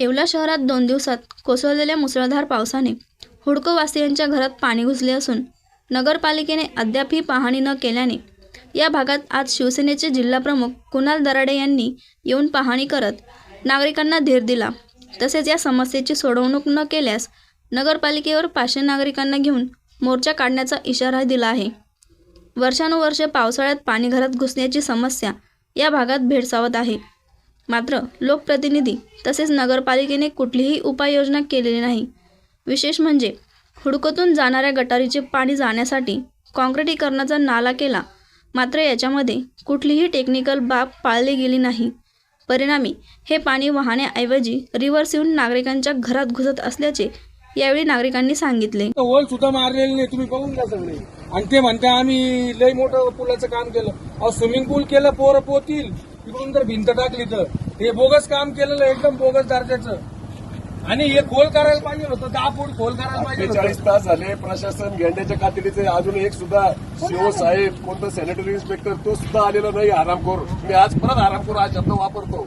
येवला शहरात दोन दिवसात कोसळलेल्या मुसळधार पावसाने हुडकोवासियांच्या घरात पाणी घुसले असून नगरपालिकेने अद्याप ही पाहणी न केल्याने या भागात आज शिवसेनेचे जिल्हाप्रमुख कुणाल दराडे यांनी येऊन पाहणी करत नागरिकांना धीर दिला. तसेच या समस्येची सोडवणूक न केल्यास नगरपालिकेवर पाचशे नागरिकांना घेऊन मोर्चा काढण्याचा इशारा दिला आहे. वर्षानुवर्षे पावसाळ्यात पाणी घरात घुसण्याची समस्या या भागात भेडसावत आहे. मात्र लोकप्रतिनिधी तसेच नगरपालिकेने कुठलीही उपाययोजना केलेली नाही. विशेष म्हणजे हुडकोतून जाणाऱ्या गटारीचे पाणी जाण्यासाठी काँक्रिटीकरणाचा नाला केला. मात्र याच्यामध्ये कुठलीही टेक्निकल बाब पाळली गेली नाही. परिणामी हे पाणी वाहण्याऐवजी रिव्हर्स येऊन नागरिकांच्या घरात घुसत असल्याचे यावेळी नागरिकांनी सांगितले. तर होल सुद्धा मारलेले नाही तुम्ही बघून घ्या सगळे. आणि ते म्हणता आम्ही लय मोठं पुलाचं काम केलं. अहो स्विमिंग पूल केलं पोरं पोतील. तिकडून जर भिंत टाकली तर. हे बोगस काम केलेलं एकदम बोगस दर्जाचं. आणि हे खोल करायला पाहिजे होतं दहा फूट खोल करायला पाहिजे अठ्ठेचाळीस तास झाले प्रशासन गेंड्याच्या कातडीचे अजून एक सुद्धा सीओ साहेब कोणतं सॅनिटरी इन्स्पेक्टर तो सुद्धा आलेला नाही आरामखोर. मी आज परत आरामखोर हा शब्द वापरतो.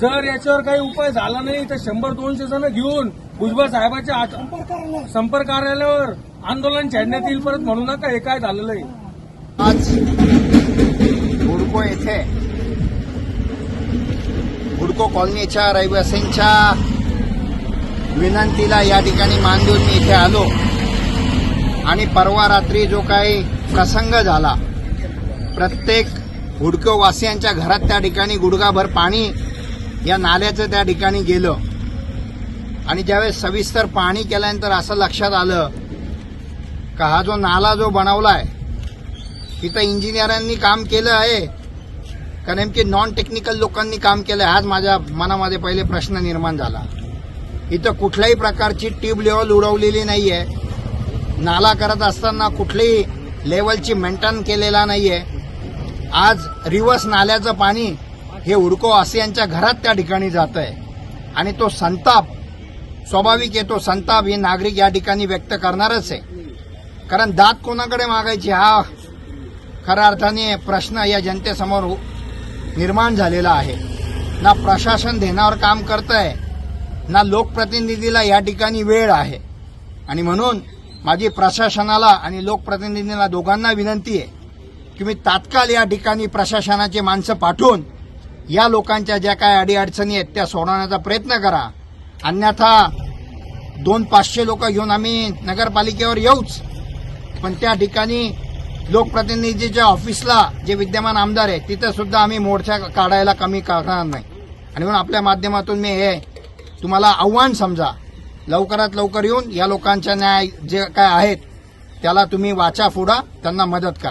जर याच्यावर काही उपाय झाला नाही तर शंभर दोनशे जण घेऊन भुजबळ साहेबांच्या संपर्क कार्यालयावर. आंदोलन छेडण्यात येईल परत म्हणू नका हे काय झालेलं आहे? आज हुडको येथे. हुडको कॉलनीच्या रहिवासींच्या विनंतीला या ठिकाणी मान देऊन मी इथे आलो. आणि परवा रात्री जो काही प्रसंग झाला प्रत्येक हुडकोवासियांच्या घरात त्या ठिकाणी गुडघाभर पाणी या नाल्याचं त्या ठिकाणी गेलं. आणि ज्यावेळेस सविस्तर पाणी केल्यानंतर असं लक्षात आलं का हा जो नाला जो बनवलाय इथं इंजिनियरांनी काम केलं आहे. का नेमकी नॉन टेक्निकल लोकांनी काम केलं आहे. आज माझ्या मनामध्ये पहिले प्रश्न निर्माण झाला. इथं कुठल्याही प्रकारची ट्यूब लेवल उडवलेली नाही आहे नाला करत असताना कुठलीही लेवलची मेंटेन केलेला नाही आहे आज रिव्हर्स नाल्याचं पाणी हे उडको आसियांच्या घरात त्या ठिकाणी जात आहे आणि तो संताप स्वाभाविक आहे तो संताप हे नागरिक या ठिकाणी व्यक्त करणारच आहे. कारण दात कोणाकडे मागायची? हा खऱ्या अर्थाने प्रश्न या जनतेसमोर निर्माण झालेला आहे. ना प्रशासन धेनावर काम करत आहे ना लोकप्रतिनिधीला या ठिकाणी वेळ आहे. आणि म्हणून माझी प्रशासनाला आणि लोकप्रतिनिधींना दोघांना विनंती आहे की मी तात्काळ या ठिकाणी प्रशासनाचे माणसं पाठवून या लोकांच्या ज्या काय अडीअडचणी आहेत त्या सोडवण्याचा प्रयत्न करा. अन्यथा दोन पाचशे लोक घेऊन आम्ही नगरपालिकेवर येऊच. पण त्या ठिकाणी लोकप्रतिनिधीच्या ऑफिसला जे विद्यमान आमदार आहे तिथं सुद्धा आम्ही मोर्चा काढायला कमी करणार नाही. आणि म्हणून आपल्या माध्यमातून मी हे तुम्हाला आव्हान समजा लवकरात लवकर येऊन या लोकांच्या न्याय जे काय आहेत त्याला तुम्ही वाचा फोडा त्यांना मदत करा.